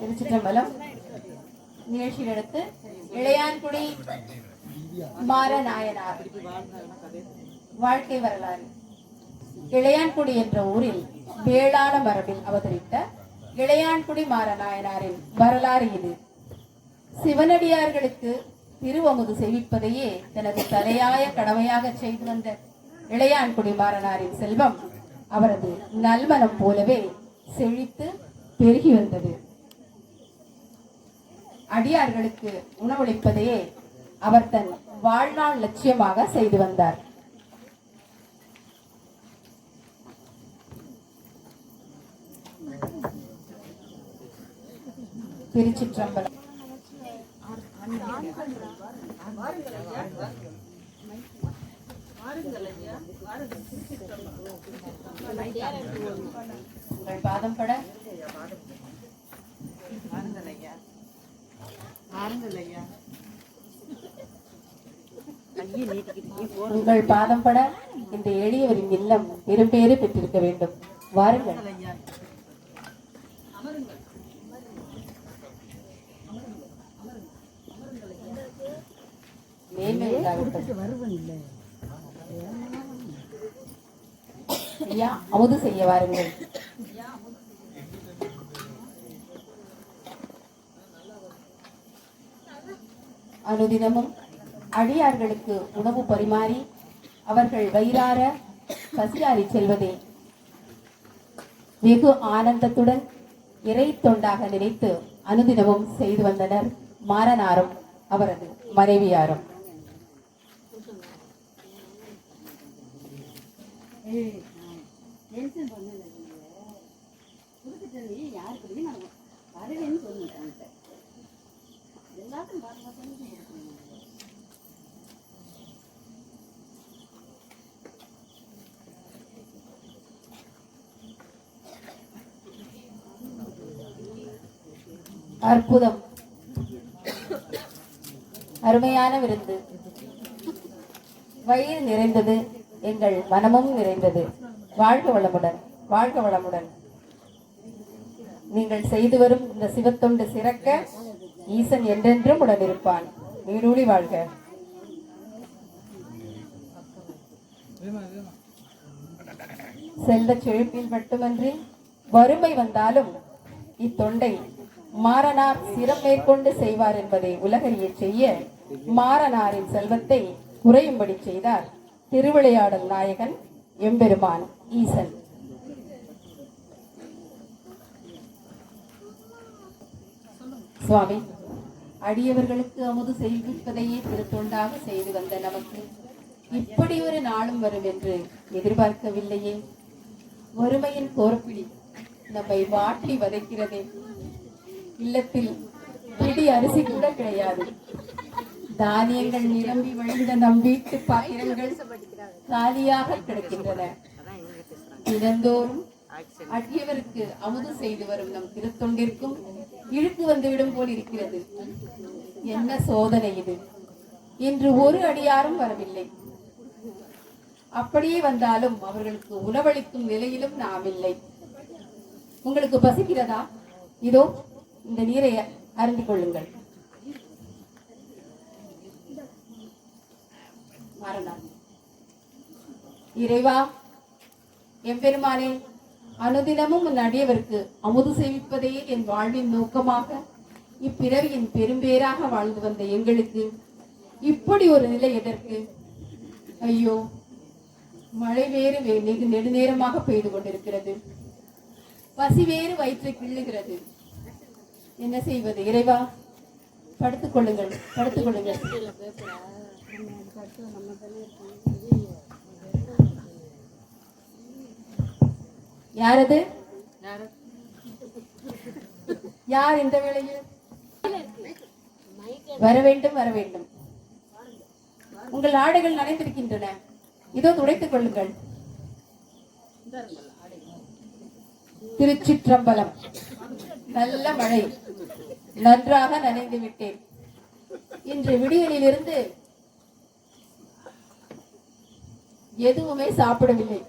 திருச்சிற்றம்பலம் நிகழ்ச்சியில் எடுத்து இளையான்குடி மாற நாயனார் வாழ்க்கை வரலாறு. இளையான்குடி என்ற ஊரில் வேளாண மரபில் அவதரித்த இளையான்குடி மாரநாயனாரின் வரலாறு இது. சிவனடியார்களுக்கு திருவமுது செவிப்பதையே தனது தலையாய கடமையாக செய்து வந்த இளையான்குடி மாறனாரின் செல்வம் அவரது நல்மனம் போலவே செழித்து பெருகி வந்தது. அடியார்களுக்கு உணவளிப்பதையே அவர் தன் வாழ்நாள் லட்சியமாக செய்து வந்தார். திருச்சிற்றம்பலம். உங்கள் பாதம் பட. உங்கள் பாதம் பட இந்த எளியவரின் இல்லம் பெரும்பேறு பெற்றிருக்க வேண்டும். வாருங்கள். ஐயா அமுது செய்ய வாருங்கள். அனுதினமும் அடியார்களுக்கு உணவு பரிமாறி அவர்கள் வயிறார பசியாறி செல்வதே. வெகு ஆனந்தத்துடன் இறை தொண்டாக நினைத்து அனுதினமும் செய்து வந்தனர் மாறனாரும் அவரது மனைவியாரும். அற்புதம். அருமையான விருந்து. வயிறு நிறைந்தது எங்கள் மனமும் நிறைந்தது. வாழ்க வளமுடன் வாழ்க வளமுடன். நீங்கள் செய்து வரும் இந்த சிவத்தொண்டு சிறக்க ஈசன் என்றென்றும் உடன் இருப்பான் நீடூழி வாழ்க. செல்வச் செழிப்பில் மட்டுமன்றி வறுமை வந்தாலும் இத்தொண்டை மாறனார் சிரம் மேற்கொண்டு செய்வார் என்பதை உலகறிய செய்ய மாறனாரின் செல்வத்தை குறையும்படி செய்தார் திருவிளையாடல் நாயகன் எம்பெருமான் ஈசன். சுவாமி. அடியவர்களுக்கு அமுது செய்விப்பதையே திருத்தொண்டாக செய்து வந்த நமக்கு இப்படி ஒரு நாளும் வரும் என்று எதிர்பார்க்கவில்லையே. வறுமையின் கோரப்பிடி நம்மை வாட்டி வதைக்கிறதே. இல்லத்தில் பிடி அரிசி கூட கிடையாது. தானியங்கள் நிரம்பி வழிந்த நம் வீட்டு பாத்திரங்கள் காலியாக கிடக்கின்றன. தினந்தோறும் அடியவருக்கு அமுது செய்து வரும் நம் திருத்தொண்டிற்கும் இழுக்கு வந்துவிடும் போல் இருக்கிறது. என்ன சோதனை இது? இன்று ஒரு அடியாரும் வரவில்லை. அப்படியே வந்தாலும் அவர்களுக்கு உணவளிக்கும் நிலையிலும் நாம் இல்லை. உங்களுக்கு பசிக்கிறதா? இதோ இந்த நீரை அருந்திக் கொள்ளுங்கள். மரணம் இறைவா எம்பெருமானே அனுதினமும் உன் அடியவருக்கு அமுது சேவிப்பதையே என் வாழ்வின் நோக்கமாக. இப்பிறவியின் பெரும்பேராக வாழ்ந்து வந்த எங்களுக்கு இப்படி ஒரு நிலை எதற்கு? ஐயோ மழை வேறு வே- நெடுநேரமாக பெய்து கொண்டிருக்கிறது. பசி வேறு வயிற்றை கிள்ளுகிறது. என்ன செய்வது? இறைவா படுத்துக் கொள்ளுங்கள் கொள்ளுங்கள் யாரது? யார் இந்த வேளையில்? வர வேண்டும் வர வேண்டும். உங்கள் ஆடைகள் நனைந்திருக்கின்றன. இதோ துடைத்துக் கொள்ளுங்கள். திருச்சிற்றம்பலம். நல்ல மழை. நன்றாக நனைந்து விட்டேன். இன்று விடியலிலிருந்து எதுவுமே சாப்பிடவில்லை.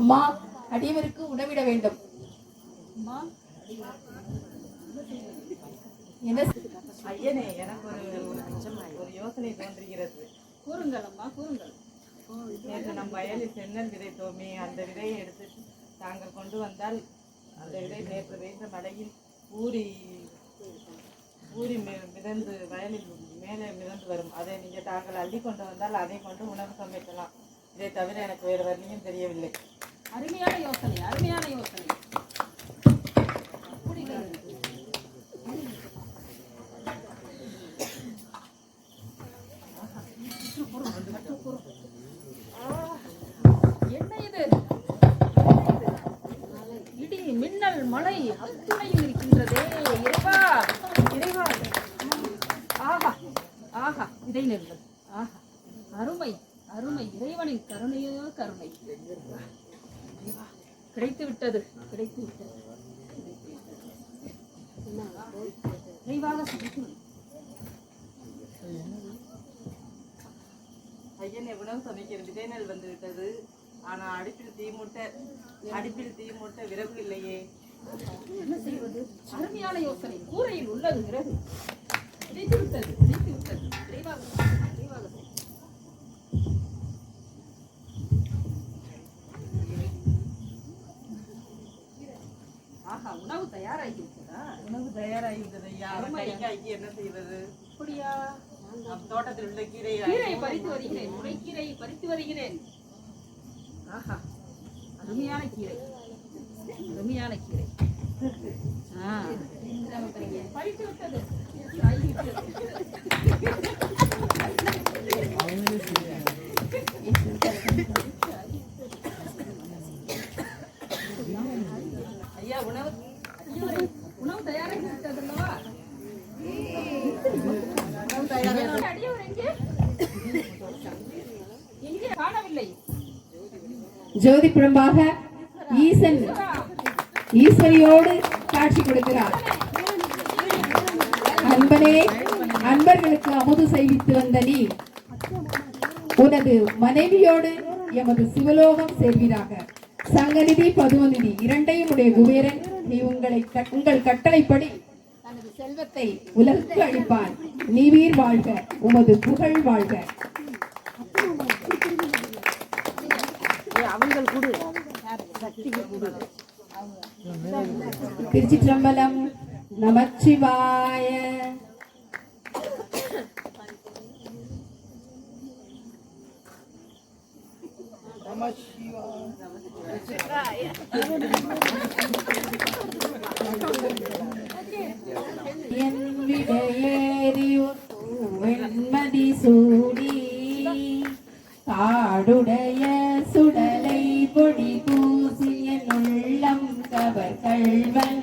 அம்மா அடியவருக்கு உணவிட வேண்டும். என்ன ஐயனே எனக்கு ஒரு ஒரு யோசனை தோன்றுகிறது. கூறுங்கள் அம்மா கூறுங்கள். நேற்று நம் வயலில் சென்னல் விதைத்தோமே அந்த விதையை எடுத்து தாங்கள் கொண்டு வந்தால் அந்த விதை நேற்று பெய்த மழையில் ஊறி ஊறி மிதந்து வயலில் மேலே மிதந்து வரும். அதை நீங்கள் தாங்கள் அள்ளி கொண்டு வந்தால் அதை கொண்டு உணவு சமைக்கலாம். இதை தவிர எனக்கு வேறு வழியும் தெரியவில்லை. அருமையான யோசனை அருமையான யோசனை. என்ன இது? இடி மின்னல் மழை அத்துணை இருக்கின்றதே இறைவா இறைவா ஆஹா இதை நெருங்கள் ஆஹா அருமை அருமை. இறைவனின் கருணையோ கருணை. கிடைத்து விட்டது கிடைத்து விட்டது. விரைவாக சமைக்கணும் ஐயனே உணவு சமைக்கிற விதை நெல் வந்து விட்டது. ஆனால் அடுப்பில் தீ மூட்ட அடுப்பில் தீ மூட்ட விறகு இல்லையே. என்ன செய்வது? அருமையான யோசனை. கூரையில் உள்ளது விறகு. கிடைத்து விட்டது விட்டது உணவு தயாராகி விட்டதா உணவு தயாராகிவிட்டது. ஐயா அருமை. கைக்காய்க்கு என்ன செய்வது? அப்படியா? நம் தோட்டத்தில் உள்ள கீரை கீரை பறித்து வருகிறேன். முளைக்கீரை பறித்து வருகிறேன். ஆஹா அருமையான கீரை. அருமையான கீரை. ஆ. பறித்து விட்டது ஆகிவிட்டது. ஐயா உணவு ஐயோரே, உணவு தயாராகி விட்டது அல்லவா அடியவர் எங்கே எங்கே காணவில்லை ஜோதி குழம்பாக ஈசன் ஈஸ்வரியோடு காட்சி கொடுக்கிறார். அன்பனே அன்பர்களுக்கு அமுது செய்வித்து வந்த நீ உனது மனைவியோடு எமது சிவலோகம் சேர்வீராக. சங்கநிதி பதுமநிதி இரண்டையும் உடைய குபேரன் நீ உங்களை கட்- உங்கள் கட்டளைப்படி செல்வத்தை உலகுக்கு அளிப்பான் நீவீர் வாழ்க உமது புகழ் வாழ்க. திருச்சிற்றம்பலம் நமச்சிவாய சூடி காடுடைய சுடலை பொடி பூசிய உள்ளம் கவர் கல்வன்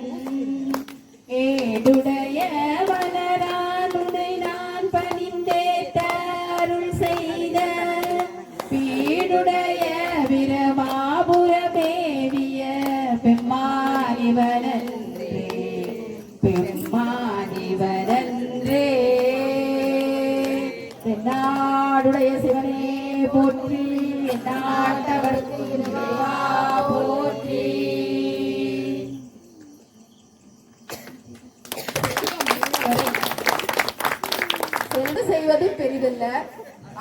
ஏடுடைய வளரானுடை நான் பணிந்தேத்த அருள் செய்த பீடுடைய பிரமாபுர தேவிய பெம்மானிவனன்றே செய்வது பெரிதல்ல.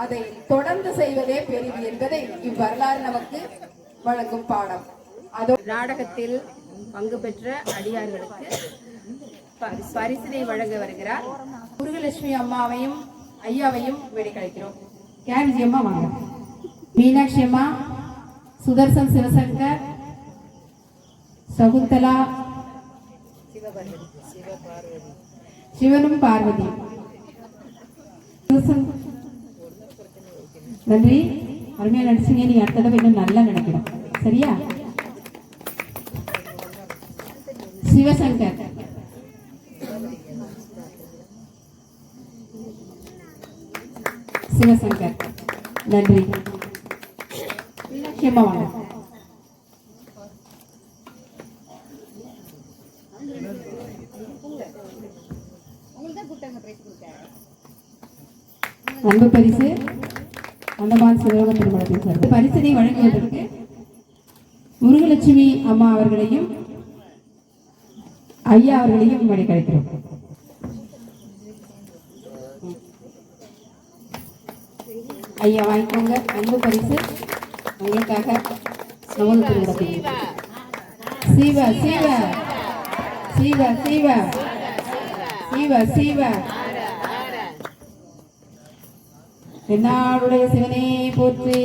அதை தொடர்ந்து செய்வதே பெரிது என்பதை இவ்வரலாறு நமக்கு வழங்கும் பாடம். அதோ நாடகத்தில் பங்கு பெற்ற அடியார்களுக்கு பரிசினை வழங்க வருகிறார். முருகலட்சுமி அம்மாவையும் ஐயாவையும் வேடி கழிக்கிறோம் கேன்ஜி அம்மா வாங்க. மீனாட்சி அம்மா சுதர்சன் சிவசங்கர் சகுந்தலா சிவனும் பார்வதி சுதர்சன். நன்றி அருமையா நடிச்சீங்க நீ அடுத்த தடவை இன்னும் நல்லா நினைக்கிறோம் சரியா சிவசங்கர் சிவசங்கர் நன்றி மீனாட்சி அம்மா அன்பு பரிசு அந்தமான் சிவலோக திருமணத்தை சார்பில் பரிசனை வழங்குவதற்கு முருகலட்சுமி அம்மா அவர்களையும் ஐயா அவர்களையும் மடி கிடைக்கிறோம் ஐயா வாங்கிக்கோங்க. அன்பு பரிசு. உங்களுக்காக நமது திருவிழா சீவ சீவ. சீவ சீவ. சீவ சீவ. தென்னாடுடைய சிவனே போற்றி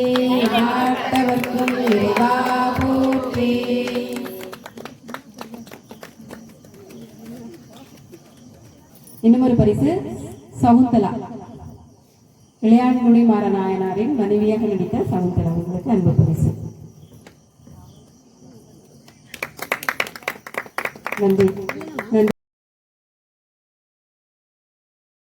நாட்டவர்க்கும் இறைவா போற்றி. இன்னும் ஒரு பரிசு சகுந்தலா இளையான்குடி மாரநாயனாரின் மனைவியாக நடித்த சகுந்தலா உங்களுக்கு அன்பு பரிசு. நன்றி.